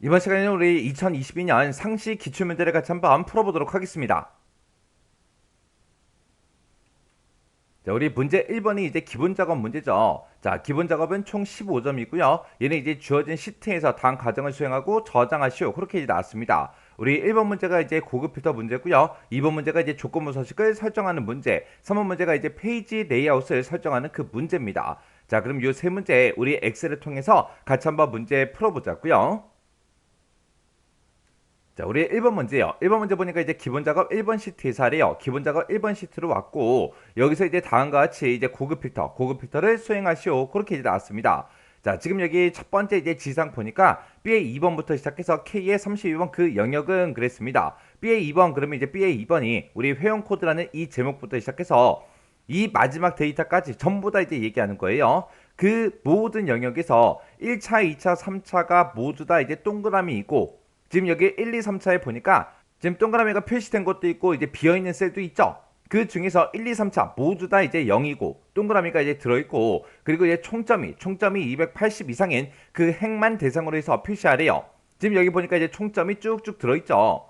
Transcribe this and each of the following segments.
이번 시간에는 우리 2022년 상시 기출문제를 같이 한번 풀어보도록 하겠습니다. 자, 우리 문제 1번이 이제 기본 작업 문제죠. 자, 기본 작업은 총 15점이고요. 얘는 이제 주어진 시트에서 다음 과정을 수행하고 저장하시오. 그렇게 이제 나왔습니다. 우리 1번 문제가 이제 고급 필터 문제고요. 2번 문제가 이제 조건부 서식을 설정하는 문제. 3번 문제가 이제 페이지 레이아웃을 설정하는 그 문제입니다. 자, 그럼 이 세 문제 우리 엑셀을 통해서 같이 한번 문제 풀어보자고요. 자, 우리 1번 문제요. 1번 문제 보니까 이제 기본 작업 1번 시트에서 하래요. 기본 작업 1번 시트로 왔고, 여기서 이제 다음과 같이 이제 고급 필터, 고급 필터를 수행하시오. 그렇게 이제 나왔습니다. 자, 지금 여기 첫 번째 이제 지상 보니까 B의 2번부터 시작해서 K의 32번 그 영역은 그랬습니다. B의 2번, 그러면 이제 B의 2번이 우리 회원 코드라는 이 제목부터 시작해서 이 마지막 데이터까지 전부 다 이제 얘기하는 거예요. 그 모든 영역에서 1차, 2차, 3차가 모두 다 이제 동그라미 있고, 지금 여기 1, 2, 3차에 보니까 지금 동그라미가 표시된 것도 있고 이제 비어있는 셀도 있죠. 그 중에서 1, 2, 3차 모두 다 이제 0이고 동그라미가 이제 들어있고 그리고 이제 총점이 총점이 280 이상인 그 행만 대상으로 해서 표시하래요. 지금 여기 보니까 이제 총점이 쭉쭉 들어있죠.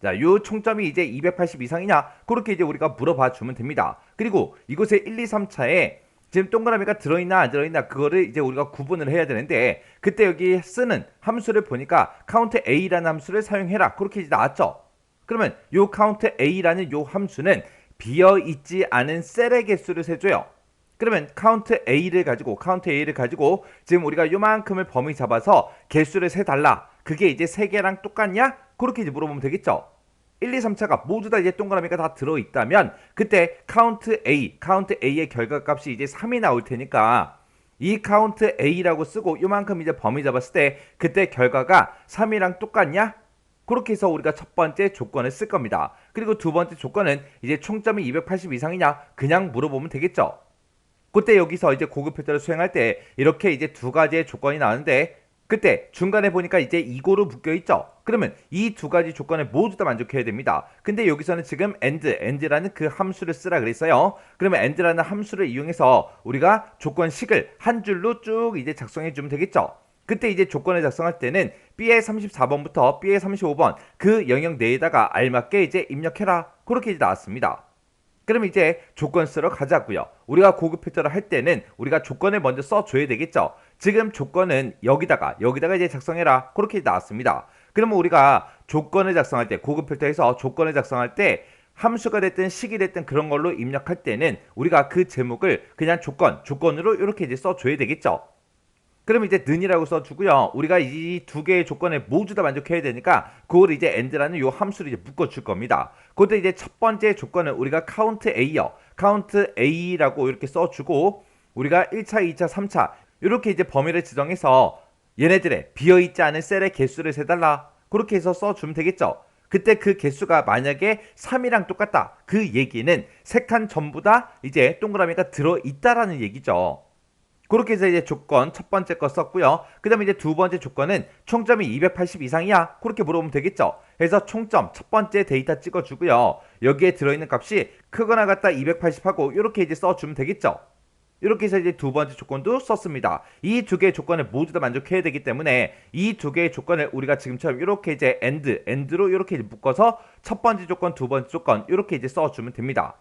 자, 요 총점이 이제 280 이상이냐? 그렇게 이제 우리가 물어봐 주면 됩니다. 그리고 이곳에 1, 2, 3차에 지금 동그라미가 들어있나 안 들어있나 그거를 이제 우리가 구분을 해야 되는데 그때 여기 쓰는 함수를 보니까 카운트 a라는 함수를 사용해라 그렇게 이제 나왔죠. 그러면 요 카운트 a라는 요 함수는 비어 있지 않은 셀의 개수를 세줘요. 그러면 카운트 a를 가지고 카운트 a를 가지고 지금 우리가 요만큼을 범위 잡아서 개수를 세 달라. 그게 이제 세 개랑 똑같냐? 그렇게 이제 물어보면 되겠죠. 1, 2, 3차가 모두 다 이제 동그라미가 다 들어있다면 그때 카운트 A, 카운트 A의 결과값이 이제 3이 나올 테니까 이 카운트 A라고 쓰고 요만큼 이제 범위 잡았을 때 그때 결과가 3이랑 똑같냐? 그렇게 해서 우리가 첫 번째 조건을 쓸 겁니다. 그리고 두 번째 조건은 이제 총점이 280 이상이냐? 그냥 물어보면 되겠죠. 그때 여기서 이제 고급 필터를 수행할 때 이렇게 이제 두 가지의 조건이 나오는데 그때 중간에 보니까 이제 이고로 묶여 있죠. 그러면 이 두 가지 조건을 모두 다 만족해야 됩니다. 근데 여기서는 지금 and, and라는 그 함수를 쓰라 그랬어요. 그러면 and라는 함수를 이용해서 우리가 조건식을 한 줄로 쭉 이제 작성해 주면 되겠죠. 그때 이제 조건을 작성할 때는 B의 34번부터 B의 35번 그 영역 내에다가 알맞게 이제 입력해라. 그렇게 이제 나왔습니다. 그럼 이제 조건 쓰러 가자고요. 우리가 고급 필터를 할 때는 우리가 조건을 먼저 써줘야 되겠죠. 지금 조건은 여기다가 여기다가 이제 작성해라 그렇게 나왔습니다. 그러면 우리가 조건을 작성할 때 고급 필터에서 조건을 작성할 때 함수가 됐든 식이 됐든 그런 걸로 입력할 때는 우리가 그 제목을 그냥 조건 조건으로 이렇게 이제 써줘야 되겠죠. 그럼 이제 는이라고 써주고요. 우리가 이 두 개의 조건을 모두 다 만족해야 되니까 그걸 이제 and라는 요 함수를 이제 묶어줄 겁니다. 그때 이제 첫 번째 조건은 우리가 count a요. count a라고 이렇게 써주고 우리가 1차, 2차, 3차 이렇게 이제 범위를 지정해서 얘네들의 비어있지 않은 셀의 개수를 세달라. 그렇게 해서 써주면 되겠죠. 그때 그 개수가 만약에 3이랑 똑같다. 그 얘기는 세 칸 전부 다 이제 동그라미가 들어있다라는 얘기죠. 그렇게 해서 이제 조건 첫 번째 거 썼고요. 그 다음에 이제 두 번째 조건은 총점이 280 이상이야? 그렇게 물어보면 되겠죠. 그래서 총점 첫 번째 데이터 찍어주고요. 여기에 들어있는 값이 크거나 같다 280하고 이렇게 이제 써주면 되겠죠. 이렇게 해서 이제 두 번째 조건도 썼습니다. 이 두 개의 조건을 모두 다 만족해야 되기 때문에 이 두 개의 조건을 우리가 지금처럼 이렇게 이제 and, and로 이렇게 묶어서 첫 번째 조건, 두 번째 조건 이렇게 이제 써주면 됩니다.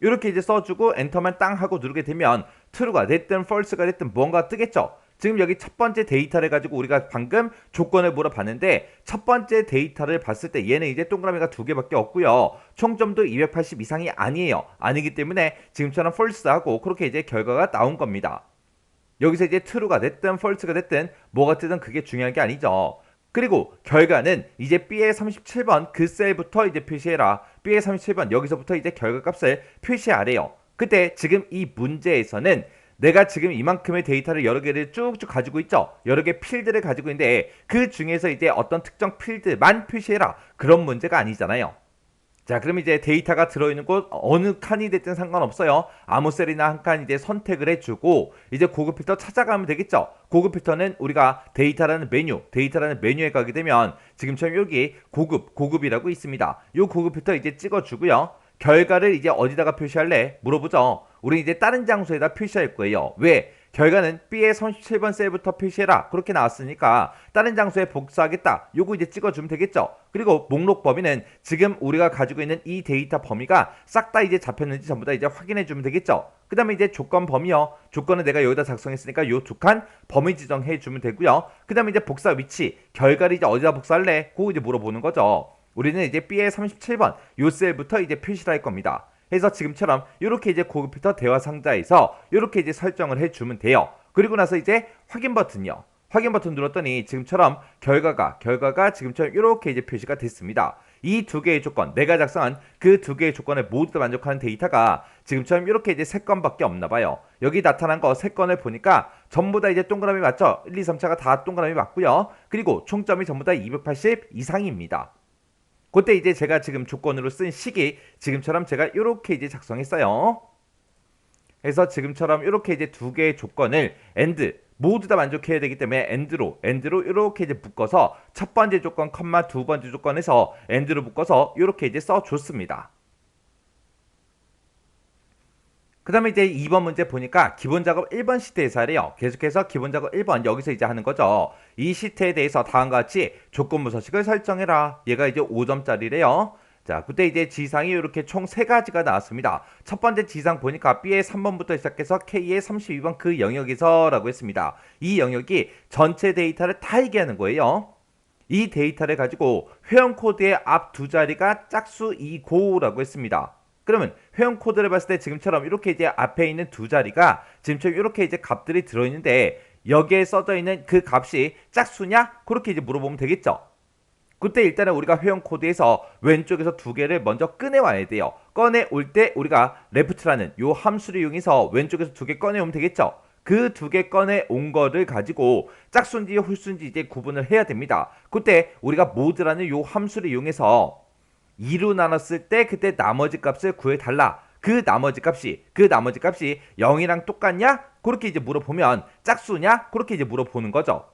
이렇게 이제 써주고 엔터만 땅 하고 누르게 되면 true가 됐든 false가 됐든 뭔가 뜨겠죠. 지금 여기 첫 번째 데이터를 가지고 우리가 방금 조건을 물어봤는데 첫 번째 데이터를 봤을 때 얘는 이제 동그라미가 두 개밖에 없고요. 총점도 280 이상이 아니에요. 아니기 때문에 지금처럼 false하고 그렇게 이제 결과가 나온 겁니다. 여기서 이제 true가 됐든 false가 됐든 뭐가 뜨든 그게 중요한 게 아니죠. 그리고 결과는 이제 B의 37번 그 셀부터 이제 표시해라. B의 37번 여기서부터 이제 결과값을 표시하래요. 그때 지금 이 문제에서는 내가 지금 이만큼의 데이터를 여러 개를 쭉쭉 가지고 있죠. 여러 개 필드를 가지고 있는데 그 중에서 이제 어떤 특정 필드만 표시해라. 그런 문제가 아니잖아요. 자, 그럼 이제 데이터가 들어있는 곳 어느 칸이 됐든 상관없어요. 아무 셀이나 한 칸 이제 선택을 해주고 이제 고급 필터 찾아가면 되겠죠. 고급 필터는 우리가 데이터라는 메뉴, 데이터라는 메뉴에 가게 되면 지금처럼 여기 고급, 고급이라고 있습니다. 요 고급 필터 이제 찍어주고요. 결과를 이제 어디다가 표시할래? 물어보죠. 우리 이제 다른 장소에다 표시할 거예요. 왜? 결과는 B의 37번 셀부터 표시해라. 그렇게 나왔으니까 다른 장소에 복사하겠다. 요거 이제 찍어주면 되겠죠. 그리고 목록 범위는 지금 우리가 가지고 있는 이 데이터 범위가 싹 다 이제 잡혔는지 전부 다 이제 확인해 주면 되겠죠. 그 다음에 이제 조건 범위요. 조건은 내가 여기다 작성했으니까 요 두 칸 범위 지정해 주면 되고요. 그 다음에 이제 복사 위치, 결과를 이제 어디다 복사할래? 그거 이제 물어보는 거죠. 우리는 이제 B의 37번 요 셀부터 이제 표시를 할 겁니다. 해서 지금처럼 이렇게 이제 고급 필터 대화 상자에서 이렇게 이제 설정을 해주면 돼요. 그리고 나서 이제 확인 버튼요. 확인 버튼 눌렀더니 지금처럼 결과가 결과가 지금처럼 이렇게 이제 표시가 됐습니다. 이 두 개의 조건, 내가 작성한 그 두 개의 조건을 모두 다 만족하는 데이터가 지금처럼 이렇게 이제 세 건밖에 없나 봐요. 여기 나타난 거 세 건을 보니까 전부 다 이제 동그라미 맞죠? 1, 2, 3차가 다 동그라미 맞고요. 그리고 총점이 전부 다 280 이상입니다. 그때 이제 제가 지금 조건으로 쓴 식이 지금처럼 제가 이렇게 이제 작성했어요. 그래서 지금처럼 이렇게 이제 두 개의 조건을 and 모두 다 만족해야 되기 때문에 and로 and로 이렇게 이제 묶어서 첫 번째 조건 컴마 두 번째 조건에서 and로 묶어서 이렇게 이제 써 줬습니다. 그 다음에 이제 2번 문제 보니까 기본 작업 1번 시트에서 하래요. 계속해서 기본 작업 1번 여기서 이제 하는 거죠. 이 시트에 대해서 다음과 같이 조건부 서식을 설정해라. 얘가 이제 5점짜리래요. 자, 그때 이제 지상이 이렇게 총 세 가지가 나왔습니다. 첫 번째 지상 보니까 B의 3번부터 시작해서 K의 32번 그 영역에서 라고 했습니다. 이 영역이 전체 데이터를 다 얘기하는 거예요. 이 데이터를 가지고 회원 코드의 앞 두 자리가 짝수 2고라고 했습니다. 그러면 회원 코드를 봤을 때 지금처럼 이렇게 이제 앞에 있는 두 자리가 지금처럼 이렇게 이제 값들이 들어있는데 여기에 써져 있는 그 값이 짝수냐? 그렇게 이제 물어보면 되겠죠. 그때 일단은 우리가 회원 코드에서 왼쪽에서 두 개를 먼저 꺼내와야 돼요. 꺼내올 때 우리가 left라는 요 함수를 이용해서 왼쪽에서 두 개 꺼내오면 되겠죠. 그 두 개 꺼내온 거를 가지고 짝수인지 홀수인지 이제 구분을 해야 됩니다. 그때 우리가 모드라는 요 함수를 이용해서 2로 나눴을 때 그때 나머지 값을 구해달라. 그 나머지 값이 그 나머지 값이 0이랑 똑같냐? 그렇게 이제 물어보면 짝수냐? 그렇게 이제 물어보는 거죠.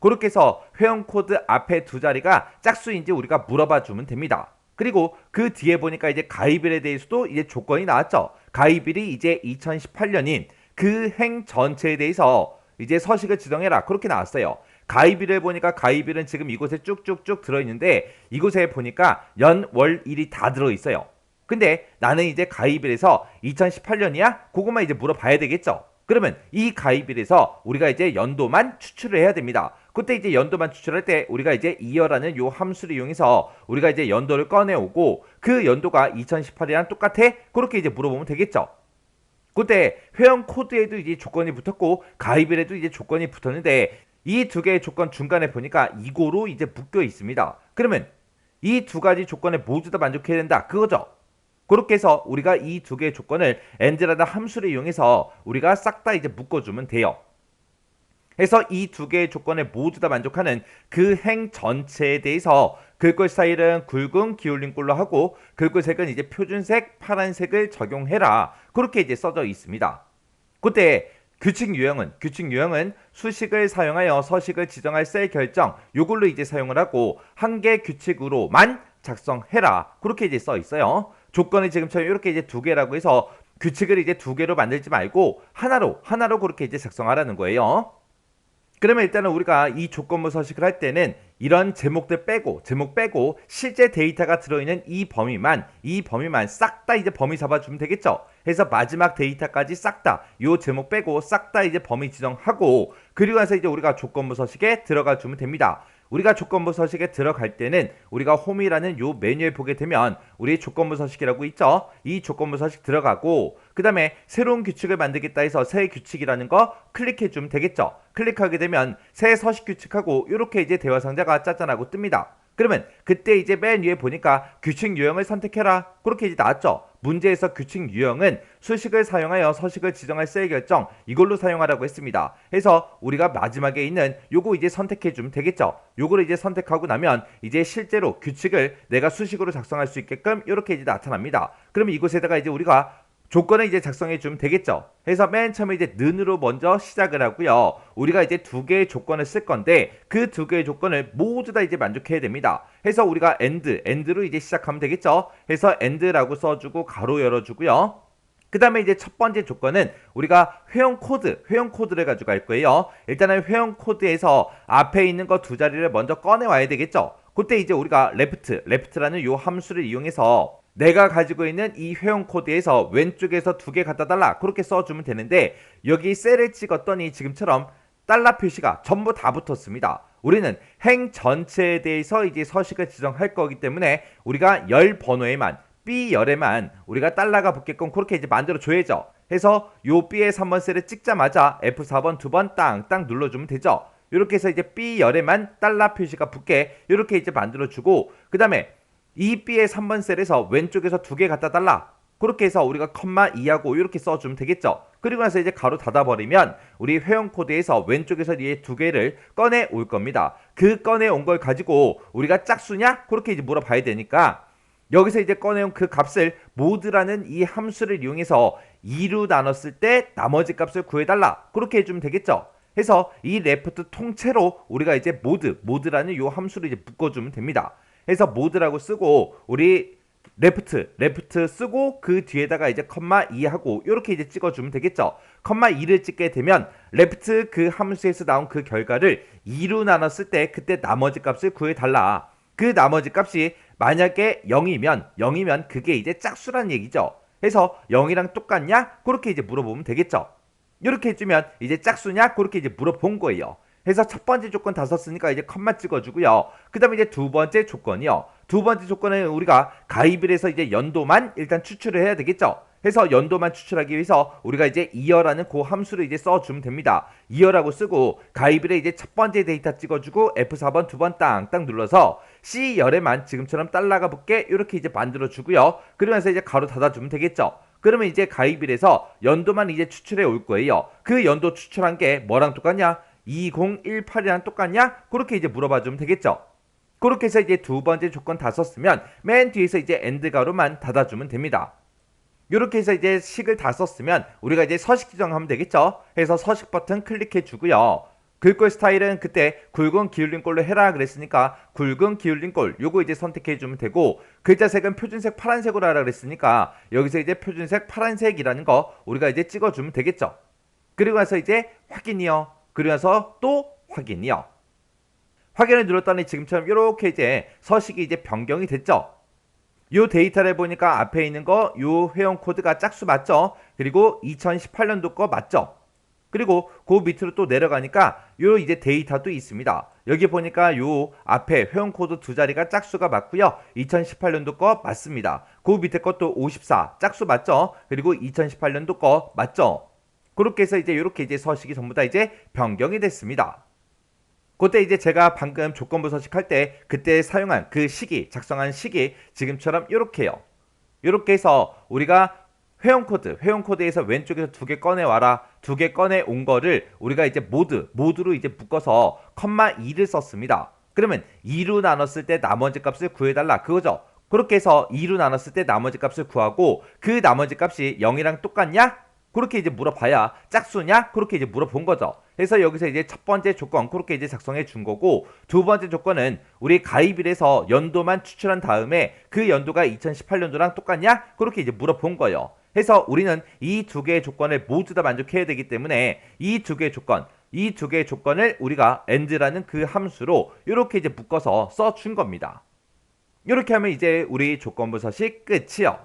그렇게 해서 회원 코드 앞에 두 자리가 짝수인지 우리가 물어봐 주면 됩니다. 그리고 그 뒤에 보니까 이제 가입일에 대해서도 이제 조건이 나왔죠. 가입일이 이제 2018년인 그 행 전체에 대해서 이제 서식을 지정해라. 그렇게 나왔어요. 가입일을 보니까 가입일은 지금 이곳에 쭉쭉쭉 들어있는데 이곳에 보니까 연, 월, 일이 다 들어있어요. 근데 나는 이제 가입일에서 2018년이야? 그것만 이제 물어봐야 되겠죠. 그러면 이 가입일에서 우리가 이제 연도만 추출을 해야 됩니다. 그때 이제 연도만 추출할 때 우리가 이제 이어라는 요 함수를 이용해서 우리가 이제 연도를 꺼내오고 그 연도가 2018이랑 똑같아? 그렇게 이제 물어보면 되겠죠. 그때 회원 코드에도 이제 조건이 붙었고 가입일에도 이제 조건이 붙었는데 이 두 개의 조건 중간에 보니까 이고로 이제 묶여 있습니다. 그러면 이 두 가지 조건에 모두 다 만족해야 된다. 그거죠. 그렇게 해서 우리가 이 두 개의 조건을 and라는 함수를 이용해서 우리가 싹 다 이제 묶어주면 돼요. 해서 이 두 개의 조건에 모두 다 만족하는 그 행 전체에 대해서 글꼴 스타일은 굵은 기울린 꼴로 하고 글꼴 색은 이제 표준색 파란색을 적용해라. 그렇게 이제 써져 있습니다. 그때 규칙 유형은 규칙 유형은 수식을 사용하여 서식을 지정할 셀 결정 요걸로 이제 사용을 하고 한 개 규칙으로만 작성해라. 그렇게 이제 써 있어요. 조건이 지금처럼 이렇게 이제 두 개라고 해서 규칙을 이제 두 개로 만들지 말고 하나로 하나로 그렇게 이제 작성하라는 거예요. 그러면 일단은 우리가 이 조건부 서식을 할 때는 이런 제목들 빼고 제목 빼고 실제 데이터가 들어있는 이 범위만 이 범위만 싹 다 이제 범위 잡아주면 되겠죠. 해서 마지막 데이터까지 싹 다 요 제목 빼고 싹 다 이제 범위 지정하고 그리고 나서 이제 우리가 조건부 서식에 들어가 주면 됩니다. 우리가 조건부 서식에 들어갈 때는 우리가 홈이라는 요 메뉴에 보게 되면 우리 조건부 서식이라고 있죠. 이 조건부 서식 들어가고 그 다음에 새로운 규칙을 만들겠다 해서 새 규칙이라는 거 클릭해 주면 되겠죠. 클릭하게 되면 새 서식 규칙하고 이렇게 이제 대화 상자가 짜잔하고 뜹니다. 그러면 그때 이제 맨 위에 보니까 규칙 유형을 선택해라. 그렇게 이제 나왔죠. 문제에서 규칙 유형은 수식을 사용하여 서식을 지정할 셀 결정 이걸로 사용하라고 했습니다. 해서 우리가 마지막에 있는 요거 이제 선택해 주면 되겠죠. 요거를 이제 선택하고 나면 이제 실제로 규칙을 내가 수식으로 작성할 수 있게끔 이렇게 이제 나타납니다. 그러면 이곳에다가 이제 우리가 조건을 이제 작성해 주면 되겠죠. 해서 맨 처음에 이제 는으로 먼저 시작을 하고요. 우리가 이제 두 개의 조건을 쓸 건데 그 두 개의 조건을 모두 다 이제 만족해야 됩니다. 해서 우리가 and, and로 이제 시작하면 되겠죠. 해서 and라고 써주고 가로 열어주고요. 그 다음에 이제 첫 번째 조건은 우리가 회원 코드, 회원 코드를 가지고 갈 거예요. 일단은 회원 코드에서 앞에 있는 거 두 자리를 먼저 꺼내 와야 되겠죠. 그때 이제 우리가 레프트, 레프트라는 요 함수를 이용해서 내가 가지고 있는 이 회원 코드에서 왼쪽에서 두 개 갖다 달라 그렇게 써주면 되는데 여기 셀을 찍었더니 지금처럼 달러 표시가 전부 다 붙었습니다. 우리는 행 전체에 대해서 이제 서식을 지정할 거기 때문에 우리가 열 번호에만 B 열에만 우리가 달러가 붙게끔 그렇게 이제 만들어 줘야죠. 해서 요 B의 3번 셀을 찍자마자 F4번 두 번 땅땅 눌러주면 되죠. 이렇게 해서 이제 B 열에만 달러 표시가 붙게 이렇게 이제 만들어 주고 그 다음에 이 B의 3번 셀에서 왼쪽에서 두 개 갖다 달라. 그렇게 해서 우리가 컴마 2하고 이렇게 써주면 되겠죠. 그리고 나서 이제 가로 닫아버리면 우리 회원 코드에서 왼쪽에서 이두 개를 꺼내 올 겁니다. 그 꺼내 온 걸 가지고 우리가 짝수냐? 그렇게 이제 물어봐야 되니까 여기서 이제 꺼내온 그 값을 모드라는 이 함수를 이용해서 2로 나눴을 때 나머지 값을 구해달라. 그렇게 해주면 되겠죠. 해서 이 레프트 통째로 우리가 이제 모드, 모드라는 이 함수를 이제 묶어주면 됩니다. 해서 모드라고 쓰고 우리 레프트, 레프트 쓰고 그 뒤에다가 이제 컴마 2 하고 이렇게 이제 찍어주면 되겠죠. 컴마 2를 찍게 되면 레프트 그 함수에서 나온 그 결과를 2로 나눴을 때 그때 나머지 값을 구해달라. 그 나머지 값이 만약에 0이면 0이면 그게 이제 짝수란 얘기죠. 해서 0이랑 똑같냐? 그렇게 이제 물어보면 되겠죠. 이렇게 해주면 이제 짝수냐? 그렇게 이제 물어본 거예요. 해서 첫 번째 조건 다 썼으니까 이제 컴마 찍어주고요. 그 다음에 이제 두 번째 조건이요. 두 번째 조건은 우리가 가입을 해서 이제 연도만 일단 추출을 해야 되겠죠. 해서 연도만 추출하기 위해서 우리가 이제 이어라는 그 함수를 이제 써주면 됩니다. 이어라고 쓰고 가입일에 이제 첫 번째 데이터 찍어주고 F4번 두 번 땅땅 눌러서 C열에만 지금처럼 달러가 붙게 이렇게 이제 만들어주고요. 그러면서 이제 가로 닫아주면 되겠죠. 그러면 이제 가입일에서 연도만 이제 추출해 올 거예요. 그 연도 추출한 게 뭐랑 똑같냐? 2018이랑 똑같냐? 그렇게 이제 물어봐 주면 되겠죠. 그렇게 해서 이제 두 번째 조건 다 썼으면 맨 뒤에서 이제 엔드 가로만 닫아주면 됩니다. 이렇게 해서 이제 식을 다 썼으면 우리가 이제 서식 지정하면 되겠죠. 해서 서식 버튼 클릭해 주고요. 글꼴 스타일은 그때 굵은 기울린 꼴로 해라 그랬으니까 굵은 기울린 꼴 요거 이제 선택해 주면 되고 글자색은 표준색 파란색으로 하라 그랬으니까 여기서 이제 표준색 파란색이라는 거 우리가 이제 찍어 주면 되겠죠. 그리고 나서 이제 확인이요. 나서 또 확인이요. 확인을 눌렀더니 지금처럼 이렇게 이제 서식이 이제 변경이 됐죠. 요 데이터를 보니까 앞에 있는 거요 회원 코드가 짝수 맞죠? 그리고 2018년도 거 맞죠? 그리고 그 밑으로 또 내려가니까 요 이제 데이터도 있습니다. 여기 보니까 요 앞에 회원 코드 두 자리가 짝수가 맞고요. 2018년도 거 맞습니다. 그 밑에 것도 54 짝수 맞죠? 그리고 2018년도 거 맞죠? 그렇게 해서 이제 이렇게 이제 서식이 전부 다 이제 변경이 됐습니다. 그때 이제 제가 방금 조건부 서식할 때 그때 사용한 그 시기 작성한 시기 지금처럼 이렇게요. 이렇게 해서 우리가 회원 코드, 회원 코드에서 왼쪽에서 두 개 꺼내 와라. 두 개 꺼내 온 거를 우리가 이제 모드, 모드로 이제 묶어서 컴마 2를 썼습니다. 그러면 2로 나눴을 때 나머지 값을 구해달라. 그거죠. 그렇게 해서 2로 나눴을 때 나머지 값을 구하고 그 나머지 값이 0이랑 똑같냐? 그렇게 이제 물어봐야 짝수냐? 그렇게 이제 물어본 거죠. 그래서 여기서 이제 첫 번째 조건 그렇게 이제 작성해 준 거고 두 번째 조건은 우리 가입일에서 연도만 추출한 다음에 그 연도가 2018년도랑 똑같냐? 그렇게 이제 물어본 거예요. 해서 우리는 이 두 개의 조건을 모두 다 만족해야 되기 때문에 이 두 개의 조건, 이 두 개의 조건을 우리가 and라는 그 함수로 이렇게 이제 묶어서 써 준 겁니다. 이렇게 하면 이제 우리 조건부 서식 끝이요.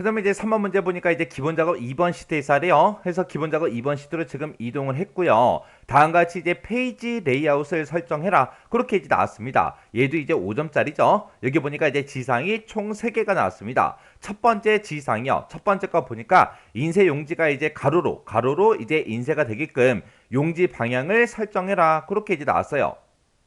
그 다음에 이제 3번 문제 보니까 이제 기본 작업 2번 시트에서 하래요. 해서 기본 작업 2번 시트로 지금 이동을 했고요. 다음과 같이 이제 페이지 레이아웃을 설정해라. 그렇게 이제 나왔습니다. 얘도 이제 5점짜리죠. 여기 보니까 이제 지상이 총 3개가 나왔습니다. 첫 번째 지상이요. 첫 번째 거 보니까 인쇄 용지가 이제 가로로, 가로로 이제 인쇄가 되게끔 용지 방향을 설정해라. 그렇게 이제 나왔어요.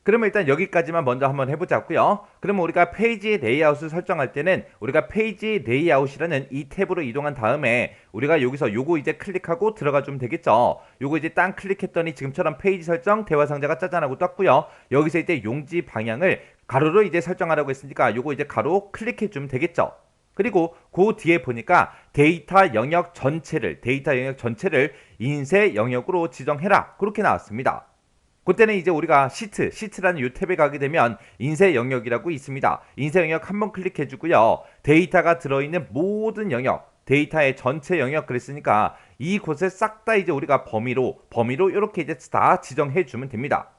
그러면 일단 여기까지만 먼저 한번 해보자고요. 그러면 우리가 페이지 레이아웃을 설정할 때는 우리가 페이지 레이아웃이라는 이 탭으로 이동한 다음에 우리가 여기서 요거 이제 클릭하고 들어가 주면 되겠죠. 요거 이제 땅 클릭했더니 지금처럼 페이지 설정 대화 상자가 짜잔하고 떴고요. 여기서 이제 용지 방향을 가로로 이제 설정하라고 했으니까 요거 이제 가로 클릭해 주면 되겠죠. 그리고 그 뒤에 보니까 데이터 영역 전체를 데이터 영역 전체를 인쇄 영역으로 지정해라 그렇게 나왔습니다. 그때는 이제 우리가 시트, 시트라는 이 탭에 가게 되면 인쇄 영역이라고 있습니다. 인쇄 영역 한번 클릭해 주고요. 데이터가 들어있는 모든 영역, 데이터의 전체 영역 그랬으니까 이곳에 싹 다 이제 우리가 범위로, 범위로 이렇게 이제 다 지정해 주면 됩니다.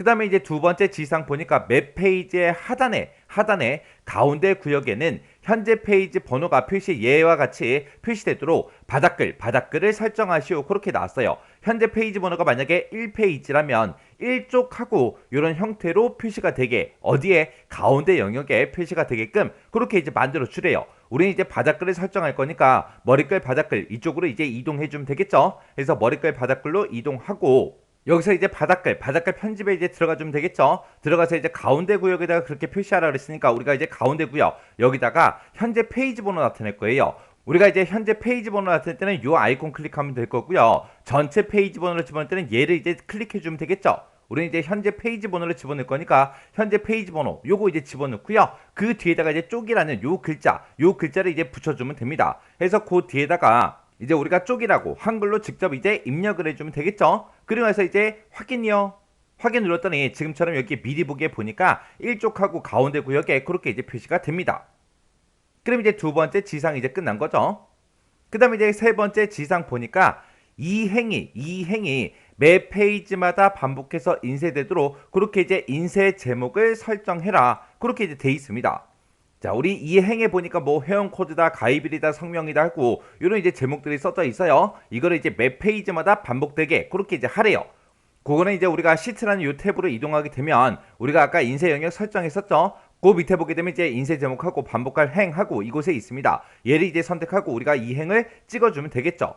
그 다음에 이제 두 번째 지상 보니까 맵 페이지의 하단에 하단에 가운데 구역에는 현재 페이지 번호가 표시 예와 같이 표시되도록 바닥글 바닥글을 설정하시오 그렇게 나왔어요. 현재 페이지 번호가 만약에 1페이지라면 1쪽하고 이런 형태로 표시가 되게 어디에 가운데 영역에 표시가 되게끔 그렇게 이제 만들어 주래요. 우리는 이제 바닥글을 설정할 거니까 머리글 바닥글 이쪽으로 이제 이동해 주면 되겠죠. 그래서 머리글 바닥글로 이동하고 여기서 이제 바닥글, 바닥글 편집에 이제 들어가 주면 되겠죠. 들어가서 이제 가운데 구역에다가 그렇게 표시하라 그랬으니까 우리가 이제 가운데 구역 여기다가 현재 페이지 번호 나타낼 거예요. 우리가 이제 현재 페이지 번호 나타낼 때는 이 아이콘 클릭하면 될 거고요. 전체 페이지 번호를 집어넣을 때는 얘를 이제 클릭해 주면 되겠죠. 우리는 이제 현재 페이지 번호를 집어넣을 거니까 현재 페이지 번호 요거 이제 집어넣고요. 그 뒤에다가 이제 쪽이라는 요 글자, 요 글자를 이제 붙여주면 됩니다. 그래서 그 뒤에다가 이제 우리가 쪽이라고 한글로 직접 이제 입력을 해주면 되겠죠. 나서 이제 확인이요. 확인 눌렀더니 지금처럼 여기 미리 보기에 보니까 1쪽하고 가운데 구역에 그렇게 이제 표시가 됩니다. 그럼 이제 두 번째 지상 이제 끝난 거죠. 그 다음에 이제 세 번째 지상 보니까 이 행위, 이 행위 매 페이지마다 반복해서 인쇄되도록 그렇게 이제 인쇄 제목을 설정해라. 그렇게 이제 돼 있습니다. 자, 우리 이 행에 보니까 뭐 회원 코드다, 가입일이다, 성명이다 하고 이런 이제 제목들이 써져 있어요. 이거를 이제 매 페이지마다 반복되게 그렇게 이제 하래요. 그거는 이제 우리가 시트라는 이 탭으로 이동하게 되면 우리가 아까 인쇄 영역 설정했었죠. 그 밑에 보게 되면 이제 인쇄 제목하고 반복할 행하고 이곳에 있습니다. 얘를 이제 선택하고 우리가 이 행을 찍어주면 되겠죠.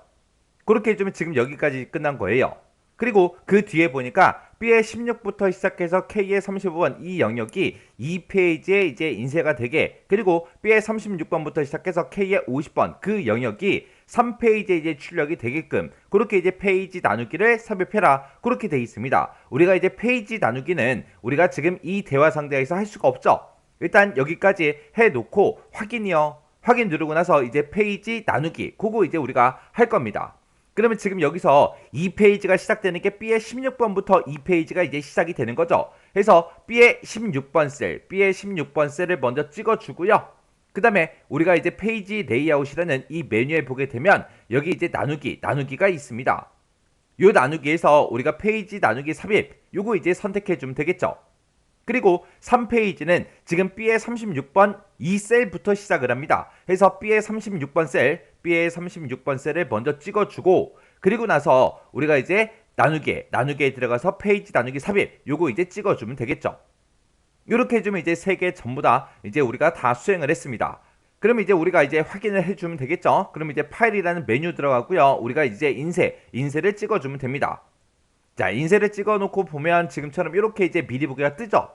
그렇게 해주면 지금 여기까지 끝난 거예요. 그리고 그 뒤에 보니까 B의 16부터 시작해서 K의 35번 이 영역이 2페이지에 이제 인쇄가 되게 그리고 B의 36번부터 시작해서 K의 50번 그 영역이 3페이지에 이제 출력이 되게끔 그렇게 이제 페이지 나누기를 삽입해라 그렇게 돼 있습니다. 우리가 이제 페이지 나누기는 우리가 지금 이 대화 상대에서 할 수가 없죠. 일단 여기까지 해 놓고 확인이요. 확인 누르고 나서 이제 페이지 나누기 그거 이제 우리가 할 겁니다. 그러면 지금 여기서 2페이지가 시작되는 게 B의 16번부터 2페이지가 이제 시작이 되는 거죠. 그래서 B의 16번 셀, B의 16번 셀을 먼저 찍어주고요. 그 다음에 우리가 이제 페이지 레이아웃이라는 이 메뉴에 보게 되면 여기 이제 나누기, 나누기가 있습니다. 요 나누기에서 우리가 페이지 나누기 삽입, 요거 이제 선택해 주면 되겠죠. 그리고 3페이지는 지금 B의 36번 이 셀부터 시작을 합니다. 그래서 B의 36번 셀, B의 36번 셀을 먼저 찍어주고 그리고 나서 우리가 이제 나누기에 나누기에 들어가서 페이지 나누기 삽입 요거 이제 찍어주면 되겠죠. 이렇게 해주면 이제 세 개 전부 다 이제 우리가 다 수행을 했습니다. 그럼 이제 우리가 이제 확인을 해주면 되겠죠. 그럼 이제 파일이라는 메뉴 들어가고요. 우리가 이제 인쇄, 인쇄를 찍어주면 됩니다. 자, 인쇄를 찍어 놓고 보면 지금처럼 이렇게 이제 미리 보기가 뜨죠.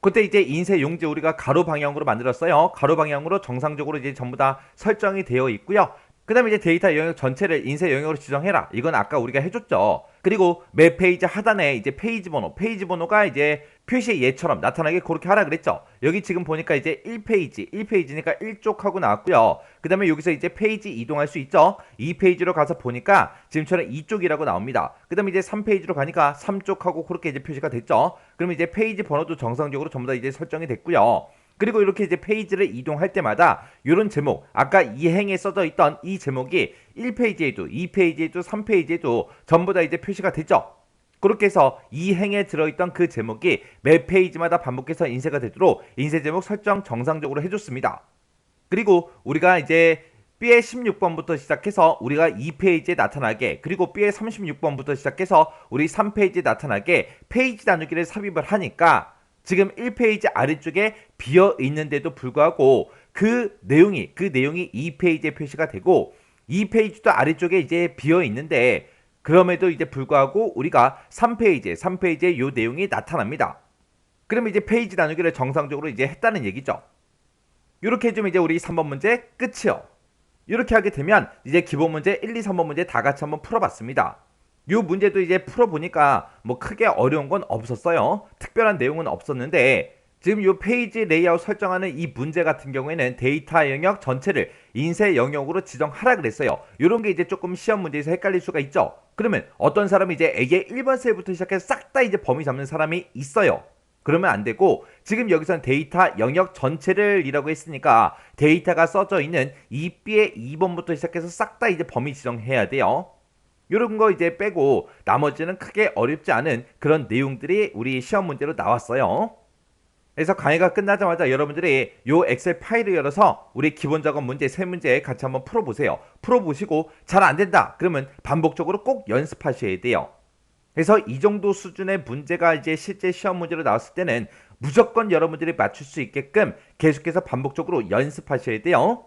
그때 이제 인쇄 용지 우리가 가로 방향으로 만들었어요. 가로 방향으로 정상적으로 이제 전부 다 설정이 되어 있고요. 그 다음에 이제 데이터 영역 전체를 인쇄 영역으로 지정해라. 이건 아까 우리가 해줬죠. 그리고 매 페이지 하단에 이제 페이지 번호, 페이지 번호가 이제 표시 얘처럼 나타나게 그렇게 하라 그랬죠. 여기 지금 보니까 이제 1페이지, 1페이지니까 1쪽 하고 나왔고요. 그 다음에 여기서 이제 페이지 이동할 수 있죠. 2페이지로 가서 보니까 지금처럼 2쪽이라고 나옵니다. 그 다음에 이제 3페이지로 가니까 3쪽 하고 그렇게 이제 표시가 됐죠. 그럼 이제 페이지 번호도 정상적으로 전부 다 이제 설정이 됐고요. 그리고 이렇게 이제 페이지를 이동할 때마다 이런 제목, 아까 이 행에 써져 있던 이 제목이 1페이지에도, 2페이지에도, 3페이지에도 전부 다 이제 표시가 되죠. 그렇게 해서 이 행에 들어있던 그 제목이 매 페이지마다 반복해서 인쇄가 되도록 인쇄 제목 설정 정상적으로 해줬습니다. 그리고 우리가 이제 B의 16번부터 시작해서 우리가 2페이지에 나타나게 그리고 B의 36번부터 시작해서 우리 3페이지에 나타나게 페이지 나누기를 삽입을 하니까 지금 1페이지 아래쪽에 비어 있는데도 불구하고 그 내용이 그 내용이 2페이지에 표시가 되고 2페이지도 아래쪽에 이제 비어 있는데 그럼에도 이제 불구하고 우리가 3페이지에 3페이지에 요 내용이 나타납니다. 그러면 이제 페이지 나누기를 정상적으로 이제 했다는 얘기죠. 이렇게 해주면 이제 우리 3번 문제 끝이요. 이렇게 하게 되면 이제 기본 문제 1, 2, 3번 문제 다 같이 한번 풀어봤습니다. 이 문제도 이제 풀어보니까 뭐 크게 어려운 건 없었어요. 특별한 내용은 없었는데 지금 이 페이지 레이아웃 설정하는 이 문제 같은 경우에는 데이터 영역 전체를 인쇄 영역으로 지정하라 그랬어요. 이런 게 이제 조금 시험 문제에서 헷갈릴 수가 있죠. 그러면 어떤 사람이 이제 A의 1번 셀부터 시작해서 싹 다 이제 범위 잡는 사람이 있어요. 그러면 안 되고 지금 여기서는 데이터 영역 전체를 이라고 했으니까 데이터가 써져 있는 이 B의 2번부터 시작해서 싹 다 이제 범위 지정해야 돼요. 이런 거 이제 빼고 나머지는 크게 어렵지 않은 그런 내용들이 우리 시험 문제로 나왔어요. 그래서 강의가 끝나자마자 여러분들이 요 엑셀 파일을 열어서 우리 기본 작업 문제 세 문제 같이 한번 풀어보세요. 풀어보시고 잘 안 된다. 그러면 반복적으로 꼭 연습하셔야 돼요. 그래서 이 정도 수준의 문제가 이제 실제 시험 문제로 나왔을 때는 무조건 여러분들이 맞출 수 있게끔 계속해서 반복적으로 연습하셔야 돼요.